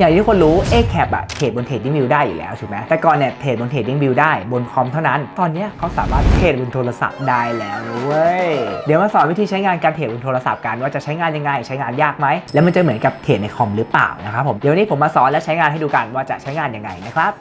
อย่างที่ทุกคนรู้ a c a p อะเทรดบน Trading View ได้อยู่แล้วถูกไหมแต่ก่อนเนี่ยเทรดบน Trading View ได้บนคอมเท่านั้น ตอนนี้เขาสามารถเทรดบนโทรศัพท์ได้แล้วเว้ย เดี๋ยวมาสอนวิธีใช้งานการเทรดบนโทรศัพท์กันว่าจะใช้งานยังไง ใช้งานยากไหม แล้วมันจะเหมือนกับเทรดในคอมหรือเปล่านะครับผม เดี๋ยววนนี้ผมมาสอนและใช้งานให้ดูกันว่าจะใช้งานยังไงนะครับ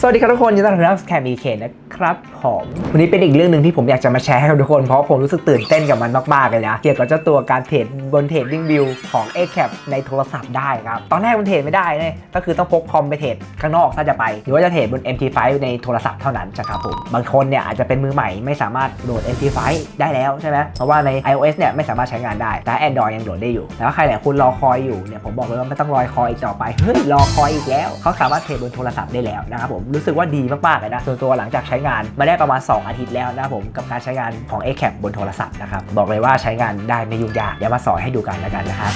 สวัสดีครับทุกคนยินดีต้อนรับสู่แคมีเคนนะ ครับผมวันนี้เป็นอีกเรื่องหนึ่งที่ผมอยากจะมาแชร์ให้กับทุกคน เพราะผมรู้สึกตื่นเต้นกับมันมากๆเลยนะ เกี่ยวกับเจ้าตัวการเทรดบนเทรดดิ้งวิวของ a c a p ในโทรศัพท์ได้ครับ ตอนแรกมันเทรดไม่ได้เลยก็คือต้องพกคอมไปเทรดข้างนอกถ้าจะไป หรือว่าจะเทรดบน MT5 ในโทรศัพท์เท่านั้นนะครับผม บางคนเนี่ยอาจจะเป็นมือใหม่ไม่สามารถโหลด MT5 ได้แล้วใช่ไหมเพราะว่าใน iOS เนี่ยไม่สามารถใช้งานได้ แต่ Android ยังโหลดได้อยู่ แล้วใครหลายคนรอคอยอยู่เนี่ยผมบอกเลยว่าไม่ต้องรอคอยอีกต่อไป เฮ้ยรอคอยอีกแล้ว เขาสามารถเทรดบนโทรศัพท์ได้แล้วนะครับผมรู้สึกว่าดีมากๆเลยนะส่วนตัวหลังจากใช้งานมาได้ประมาณ 2 อาทิตย์แล้วนะผมกับการใช้งานของ a c a p บนโทรศัพท์นะครับบอกเลยว่าใช้งานได้ไม่ยุ่งยากเดี๋ยวมาสอนให้ดูกันแล้วกันนะครับ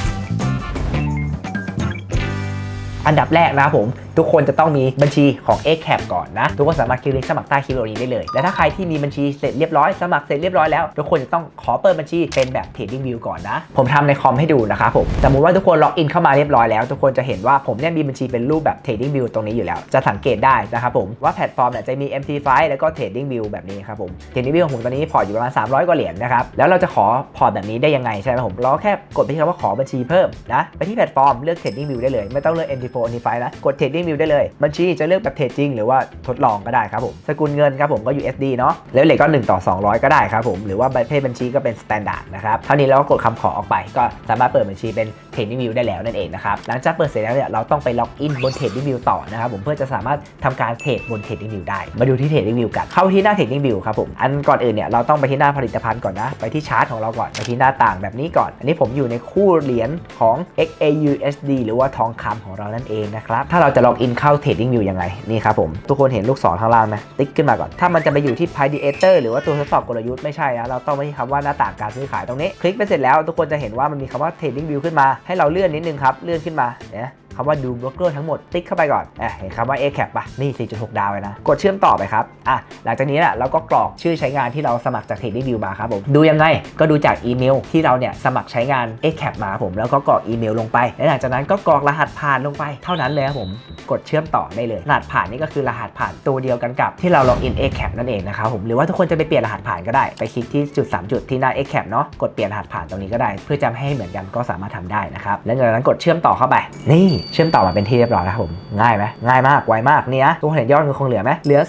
อันดับแรกนะครับผม ทุกคนจะต้องมีบัญชีของ a c a p ก่อนนะ ทุกคนสามารถคลิกลิงก์สมัครใต้คลิปวิดีโอนี้ได้เลย และถ้าใครที่มีบัญชีเสร็จเรียบร้อยสมัครเสร็จเรียบร้อยแล้วทุกคนจะต้องขอเปิดบัญชีเป็นแบบ Trading View ก่อนนะ ผมทำในคอมให้ดูนะครับผมสมมติว่าทุกคนล็อกอินเข้ามาเรียบร้อยแล้วทุกคนจะเห็นว่าผมเนี่ยมีบัญชีเป็นรูปแบบ Trading View ตรงนี้อยู่แล้ว จะสังเกตได้นะครับผมว่าแพลตฟอร์มเนี่ยจะมี MT5 แล้วก็ Trading View แบบนี้ครับผม Trading View ของผมตอนนี้พอร์ตอยู่ประมาณ300กว่าเหรียญนะครับแล้วเราจะขอพอร์ตแบบนี้ได้ยังไงใช่ไหมผมเราแค่กดไปที่คำว่าขอบัญชีเพิ่มนะไปที่แพลตฟอร์มเลือก Trading View ได้เลย ไม่ต้องเลือก MT4 MT5 นะกด Trading View ได้เลย บัญชีจะเลือกแบบเทรดจริง หรือว่าทดลองก็ได้ครับผม สกุลเงินครับผมก็ USD เนาะแล้วเลทก็ 1 ต่อ 200 ก็ได้ครับผม หรือว่าประเภทบัญชีก็เป็น Standard นะครับเท่านี้เราก็กดคำขอออกไป ก็สามารถเปิดบัญชีเป็น Trading View ได้แล้วนั่นเองนะครับ หลังจากเปิดเสร็จแล้วเนี่ยเราต้องไปล็อกอินบน Trading View ต่อนะครับผมเพื่อจะสามารถทำการเทรดบน Trading View ได้ มาดูที่ Trading View กัน เข้าที่หน้า Trading View ครับผม อันก่อนอื่นเนี่ยเราต้องไปที่หน้าผลิตภัณฑ์ก่อนนะ ไปที่ชาร์ตของเราก่อน ไปที่หน้าต่างแบบนี้ก่อน อันนี้ผมอยู่ในคู่เหรียญของ XAUSD หรือว่าทองคำของเรานั่นเองนะครับ ถ้าเราจะล็อกอินเข้าเทรดดิ้งวิวยังไงนี่ครับผมทุกคนเห็นลูกศรข้างล่างไหมติ๊กขึ้นมาก่อนถ้ามันจะไปอยู่ที่ Predator หรือว่าตัวทดสอบกลยุทธ์ไม่ใช่นะเราต้องไปที่คำว่าหน้าต่างการซื้อขายตรงนี้ คลิกไปเสร็จแล้วทุกคนจะเห็นว่ามันมีคำว่าเทรดดิ้งวิวขึ้นมาให้เราเลื่อนนิดนึงครับเลื่อนขึ้นมาเนี่ย คำว่าดูบล็อกเกอร์ทั้งหมดติ๊กเข้าไปก่อนอะเห็นคำว่า a c a p ป่ะ นี่ 4.6 ดาวเลยนะ กดเชื่อมต่อไปครับอะหลังจากนี้เนี่ยเราก็กรอกชื่อใช้งานที่เราสมัครจาก Trading View มาครับผมดูยังไงก็ดูจากอีเมลที่เราเนี่ยสมัครใช้งาน a c a p มาครับผมแล้วก็กรอกอีเมลลงไปและหลังจากนั้นก็กรอกรหัสผ่านลงไปเท่านั้นเลยครับผมกดเชื่อมต่อได้เลยรหัสผ่านนี่ก็คือรหัสผ่านตัวเดียวกันกับที่เราล็อกอิน a c a p นั่นเองนะครับผมหรือว่าทุกคนจะไปเปลี่ยนรหัสผ่านก็ได้ไปคลิกที่จุด 3 จุดที่หน้า a c a p เนาะกดเปลี่ยนรหัสผ่านตรงนี้ก็ได้ เพื่อจะให้เหมือนกันก็สามารถทำได้นะครับและจากนั้นกดเชื่อมต่อเข้าไปนี่เชื่อมต่อมาเป็นที่เรียบร้อยแล้วครับผม ง่ายไหมง่ายมากไวมากเนี่ยทุกคนเห็นยอดเงินคงเหลือไหมเหลือ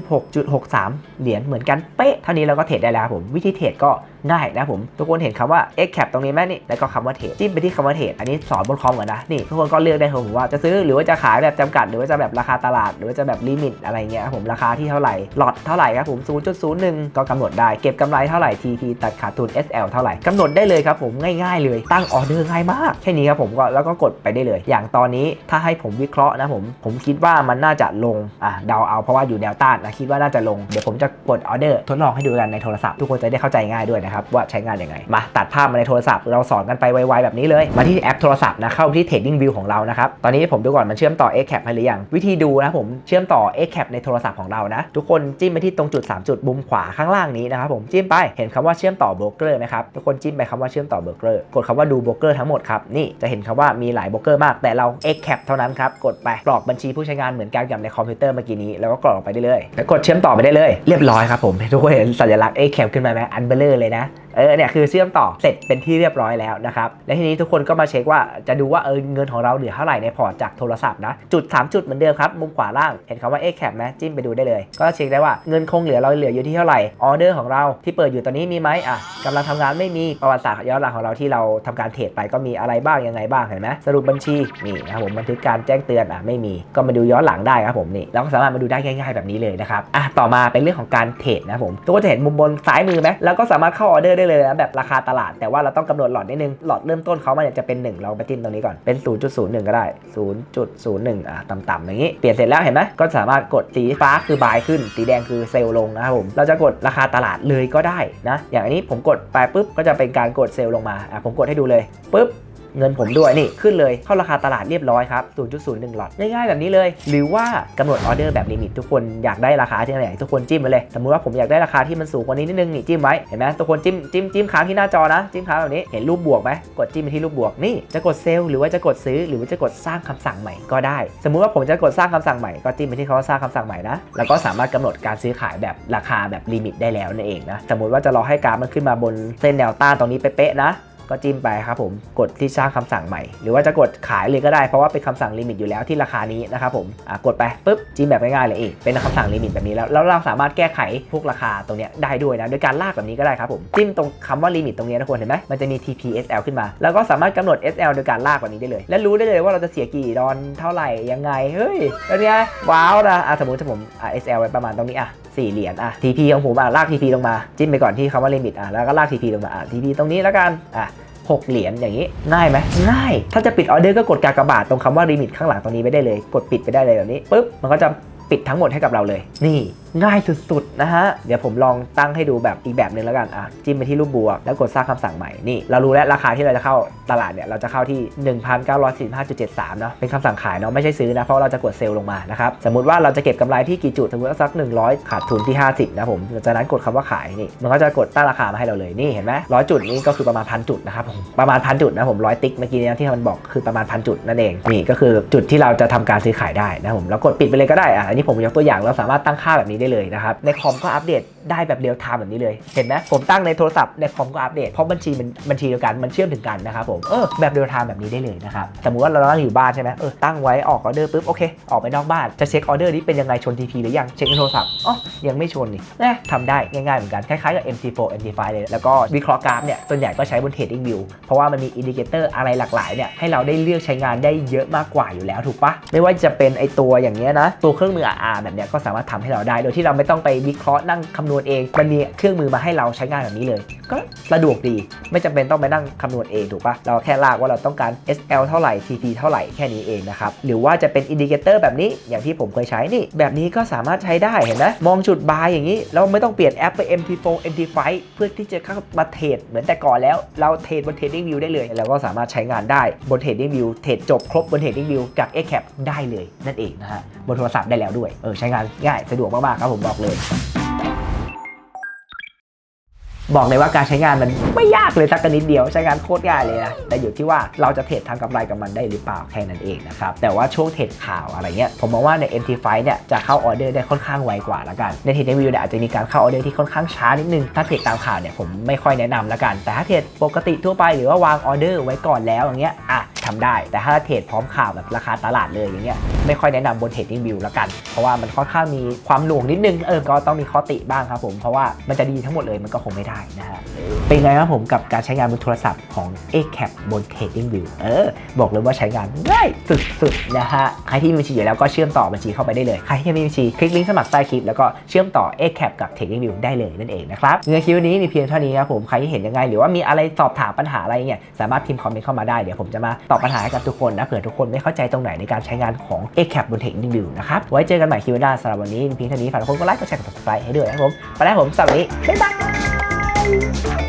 326.63 เหรียญเหมือนกันเป๊ะเท่านี้เราก็เทรดได้แล้วครับผมวิธีเทรดก็ ง่ายนะผมทุกคนเห็นคำว่า x cap ตรงนี้ไหมนี่แล้วก็คำว่าเทรดจิ้มไปที่คำว่าเทรดอันนี้สอนบนคอมก่อนนะนี่ทุกคนก็เลือกได้ครับผมว่าจะซื้อหรือว่าจะขายแบบจำกัด หรือว่าจะแบบราคาตลาด หรือว่าจะแบบลิมิตอะไรเงี้ยผมราคาที่เท่าไหร่หลอดเท่าไหร่ครับผม 0.01 ก็กำหนดได้เก็บกำไรเท่าไหร่ TP ตัดขาดทุน SL เท่าไหร่กำหนดได้เลยครับผมง่ายๆ เลยตั้งออเดอร์ง่ายมากแค่นี้ครับผมก็แล้วก็กดไปได้เลย อย่างตอนนี้ถ้าให้ผมวิเคราะห์นะผมผมคิดว่ามันน่าจะลงอะเดาเอาเพราะว่าอยู่แนวต้านนะคิดว่าน่าจะลงเดี๋ยวผมจะกดออเดอร์ทดลองให้ดูกันในโทรศัพท์ทุกคนจะได้เข้าใจง่ายด้วยนะครับว่าใช้งานยังไง มาตัดภาพมาในโทรศัพท์ เราสอนกันไปไวๆแบบนี้เลย มาที่แอปโทรศัพท์นะเข้าที่ Trading View ของเรานะครับตอนนี้ผมดูก่อนมันเชื่อมต่อ a c a p ให้หรือยังวิธีดูนะผมเชื่อมต่อ a c a p ในโทรศัพท์ของเรานะทุกคนจิ้มไปที่ตรงจุด 3 จุดมุมขวาข้างล่างนี้นะครับผมจิ้มไปเห็นคำว่าเชื่อมต่อโบรกเกอร์ไหมครับทุกคนจิ้มไปคำว่าเชื่อมต่อโบรกเกอร์กดคำว่าดูโบรกเกอร์ทั้งหมดครับนี่จะเห็นคำว่ามีหลายโบรกเกอร์มากแต่เรา a c a p เท่านั้นครับกดไปกรอกบัญชีผู้ใช้งานเหมือนกันกับในคอมพิวเตอร์เมื่อกี้นี้แล้วก็กรอกไปได้เลยแล้วกดเชื่อมต่อไปได้เลย เรียบร้อยครับผมทุกคนเห็นสัญลักษณ์ a c a p ขึ้นมาไหมอันเบลเลอร์เลยนะเออเนี่ยคือเชื่อมต่อเสร็จเป็นที่เรียบร้อยแล้วนะครับและทีนี้ทุกคนก็มาเช็คว่าจะดูว่าเออเงินของเราเหลือเท่าไหร่ในพอร์ตจากโทรศัพท์นะจุด 3 จุดเหมือนเดิมครับมุมขวาล่างเห็นคำว่า a c a p ไหมจิ้มไปดูได้เลย ก็เช็คได้ว่าเงินคงเหลือเราเหลืออยู่ที่เท่าไหร่ออเดอร์ของเราที่เปิดอยู่ตอนนี้มีไหมอะกำลังทำงานไม่มีประวัติศาสตร์ย้อนหลังของเราที่เราทำการเทรดไปก็มีอะไรบ้างยังไงบ้างเห็นไหมสรุปบัญชีนี่นะครับผมบันทึกการแจ้งเตือนอะไม่มีก็มาดูย้อนหลังได้ครับผมนี่เราก็สามารถมาดูได้ง่าย ๆแบบนี้เลยนะครับอะต่อมาเป็นเรื่องของการเทรดนะผมทุกคนจะเห็นมุมบนซ้ายมือไหมแล้วก็สามารถเข้าออเดอร์ได้เลยนะแบบราคาตลาดแต่ว่าเราต้องกำหนดหลอดนิดนึงหลอดเริ่มต้นเขามันจะเป็น 1 เราไปจิ้มตรงนี้ก่อนเป็น 0.01 ก็ได้ 0.01 อะต่ำๆอย่างนี้ เปลี่ยนเสร็จแล้วเห็นไหมก็สามารถกดสีฟ้าคือบายขึ้น สีแดงคือเซลล์ลงนะครับผมเราจะกดราคาตลาดเลยก็ได้นะอย่างอันนี้ผมกดไปปุ๊บก็จะเป็นการกดเซลล์ลงมาอะผมกดให้ดูเลยปุ๊บ เงินผมด้วยนี่ขึ้นเลยเข้าราคาตลาดเรียบร้อยครับ 0.01 หลอดง่ายๆแบบนี้เลย หรือว่ากำหนดออเดอร์แบบลิมิตทุกคนอยากได้ราคาที่ไหนทุกคนจิ้มไปเลย สมมุติว่าผมอยากได้ราคาที่มันสูงกว่านี้นิดนึงนี่จิ้มไว้เห็นไหมทุกคนจิ้มจิ้มจิ้มค้างที่หน้าจอนะจิ้มค้างแบบนี้เห็นรูปบวกไหมกดจิ้มไปที่รูปบวกนี่จะกดเซลล์หรือว่าจะกดซื้อหรือว่าจะกดสร้างคำสั่งใหม่ก็ได้ สมมุติว่าผมจะกดสร้างคำสั่งใหม่ก็จิ้มไปที่คำว่าสร้างคำสั่งใหม่นะแล้วก็สามารถกำหนดการซื้อขายแบบราคาแบบลิมิตได้แล้วนั่นเองนะสมมติว่าจะรอให้กราฟมันขึ้นมาบนเส้นแนวต้านตรงนี้เป๊ะๆนะ ก็จิ้มไปครับผมกดที่สร้างคำสั่งใหม่ หรือว่าจะกดขายเลยก็ได้เพราะว่าเป็นคำสั่งลิมิตอยู่แล้วที่ราคานี้นะครับผมอะกดไปปุ๊บจิ้มแบบง่ายๆเลยเองเป็นคำสั่งลิมิตแบบนี้แล้วแล้วเราสามารถแก้ไขพวกราคาตรงเนี้ยได้ด้วยนะโดยการลากแบบนี้ก็ได้ครับผมจิ้มตรงคำว่าลิมิตตรงนี้นะคนเห็นไหมมันจะมี TP SL ขึ้นมา แล้วก็สามารถกำหนด SL โดยการลากแบบนี้ได้เลย และรู้ได้เลยว่าเราจะเสียกี่ดอนเท่าไหร่ยังไงเฮ้ยแล้วเนี่ยว้าวนะสมมติถ้าผม SL ไว้ประมาณตรงนี้อะ สี่เหรียญอะ TP ของผมอะลาก TP ลงมา จิ้มไปก่อนที่คำว่าลิมิตอะแล้วก็ลาก TP ลงมาอะ TP ตรงนี้แล้วกันอะ6 เหรียญอย่างนี้ง่ายไหมง่าย ถ้าจะปิดออเดอร์ก็กดกากบาทตรงคำว่าลิมิตข้างหลังตรงนี้ไปได้เลย กดปิดไปได้เลยแบบนี้ปุ๊บมันก็จะปิดทั้งหมดให้กับเราเลย นี่ง่ายสุดๆนะฮะ เดี๋ยวผมลองตั้งให้ดูแบบอีกแบบหนึ่งแล้วกัน อะ จิ้มไปที่รูปบวกแล้วกดสร้างคำสั่งใหม่ นี่ เรารู้แล้วราคาที่เราจะเข้าตลาดเนี่ย เราจะเข้าที่ 1,945.73 เนาะ เป็นคำสั่งขายเนาะ ไม่ใช่ซื้อนะ เพราะเราจะกดเซลล์ลงมานะครับ สมมติว่าเราจะเก็บกำไรที่กี่จุด สมมติว่าสัก 100 ขาดทุนที่ 50 นะผมจากนั้นกดคำว่าขายนี่ มันก็จะกดตั้งราคามาให้เราเลย นี่เห็นไหมร้อยจุดนี่ก็คือประมาณพันจุดนะครับผม ประมาณพันจุดนะผมร้อยติ๊กเมื่อกี้นี้ที่มันบอกคือประมาณพันจุดนั่นเอง นี่ก็คือจุดที่เราจะทำการซื้อขายได้นะผมแล้วกดปิดไปเลยก็ได้อะอันนี้ผมยกตัวอย่างเราสามารถตั้งค่าแบบนี้ได้เลยนะครับในคอมก็อัปเดต ได้แบบเรียลไทม์แบบนี้เลย เห็นไหมผมตั้งในโทรศัพท์ในคอมก็อัปเดตเพราะบัญชีมันบัญชีเดียวกันมันเชื่อมถึงกันนะครับผมเออแบบเรียลไทม์แบบนี้ได้เลยนะครับสมมุติว่าเรานั่งอยู่บ้านใช่ไหมเออตั้งไว้ออกออเดอร์ปุ๊บโอเคออกไปนอกบ้านจะเช็คออเดอร์นี้เป็นยังไงชน TP หรือยังเช็คในโทรศัพท์อ๋อยังไม่ชนนี่นะทำได้ง่ายๆเหมือนกันคล้ายๆกับ MT4 MT5 เลยแล้วก็วิเคราะห์กราฟเนี่ยส่วนใหญ่ก็ใช้บน Trading View เพราะว่ามันมีอินดิเคเตอร์อะไรหลากหลายเนี่ยให้เราได้เลือกใช้งานได้เยอะมากกว่าอยู่แล้วถูกปะไม่ว่าจะเป็นไอตัวอย่างเงี้ยนะตัวเครื่องมือ RR แบบเนี้ยก็สามารถทำให้เราได้ โดยที่เราไม่ต้องไปวิเคราะห์นั่งคำนวณเอง มันมีเครื่องมือมาให้เราใช้งานแบบนี้เลย ก็สะดวกดี ไม่จำเป็นต้องไปนั่งคำนวณเองถูกปะเราแค่ลากว่าเราต้องการ SL เท่าไหร่ TP เท่าไหร่แค่นี้เองนะครับ หรือว่าจะเป็นอินดิเคเตอร์แบบนี้ อย่างที่ผมเคยใช้นี่ แบบนี้ก็สามารถใช้ได้เห็นไหมมองจุดบายอย่างนี้เราไม่ต้องเปลี่ยนแอปไป MT4 MT5 เพื่อที่จะเข้ามาเทรดเหมือนแต่ก่อนแล้ว เราเทรดบน Trading View ได้เลยแล้วก็สามารถใช้งานได้บน Trading View เทรดจบครบบน Trading View กับ a c a p ได้เลยนั่นเองนะฮะบนโทรศัพท์ได้แล้วด้วยเออใช้งานง่ายสะดวกมากๆครับผมบอกเลย บอกเลยว่าการใช้งานมันไม่ยากเลยสักนิดเดียวใช้งานโคตรง่ายเลยนะแต่อยู่ที่ว่าเราจะเทรดทางกำไรกับมันได้หรือเปล่าแค่นั้นเองนะครับแต่ว่าช่วงเทรดข่าวอะไรเงี้ยผมมองว่าใน MT5 เนี่ยจะเข้าออเดอร์ได้ค่อนข้างไวกว่าละกันในเทรดวิวเนี่ยอาจจะมีการเข้าออเดอร์ที่ค่อนข้างช้านิดนึงถ้าเทรดตามข่าวเนี่ยผมไม่ค่อยแนะนำละกัน แต่ถ้าเทรดปกติทั่วไปหรือว่าวางออเดอร์ไว้ก่อนแล้วอย่างเงี้ยอะ ทำได้ แต่ถ้าเทรดพร้อมข่าวแบบราคาตลาดเลยอย่างเงี้ยไม่ค่อยแนะนำบนเทรดดิ้งวิวละกัน เพราะว่ามันค่อนข้างมีความหน่วงนิดนึงเออก็ต้องมีข้อติบ้างครับผมเพราะว่ามันจะดีทั้งหมดเลยมันก็คงไม่ได้นะฮะเป็นไงครับผมกับการใช้งานบนโทรศัพท์ของ a c a p บน Trading View เออ บอกเลยว่าใช้งานง่ายสุดๆนะฮะ ใครที่มีบัญชีอยู่แล้วก็เชื่อมต่อบัญชีเข้าไปได้เลย ใครที่ยังไม่มีบัญชีคลิกลิงก์สมัครใต้คลิป แล้วก็เชื่อมต่อ a c a p กับ Trading View ได้เลยนั่นเองนะครับในคลิปนี้มีเพียงเท่านี้ครับผม ใครที่เห็นยังไง หรือว่ามีอะไรสอบถามปัญหาอะไรเนี่ยสามารถพิมพ์คอมเมนต์เข้ามาได้ เดี๋ยวผมจะมาตอบปัญหาให้กับทุกคนนะเผื่อทุกคนไม่เข้าใจตรงไหนในการใช้งานของ a c a p บนเทคนิคดิวนะครับไว้เจอกันใหม่คลิปหน้าสำหรับวันนี้เพียงเท่านี้ฝากทุกคนกดไลค์กดแชร์กด subscribe ให้ด้วยนะครับผมไปแล้วผมสวัสดีบ๊ายบาย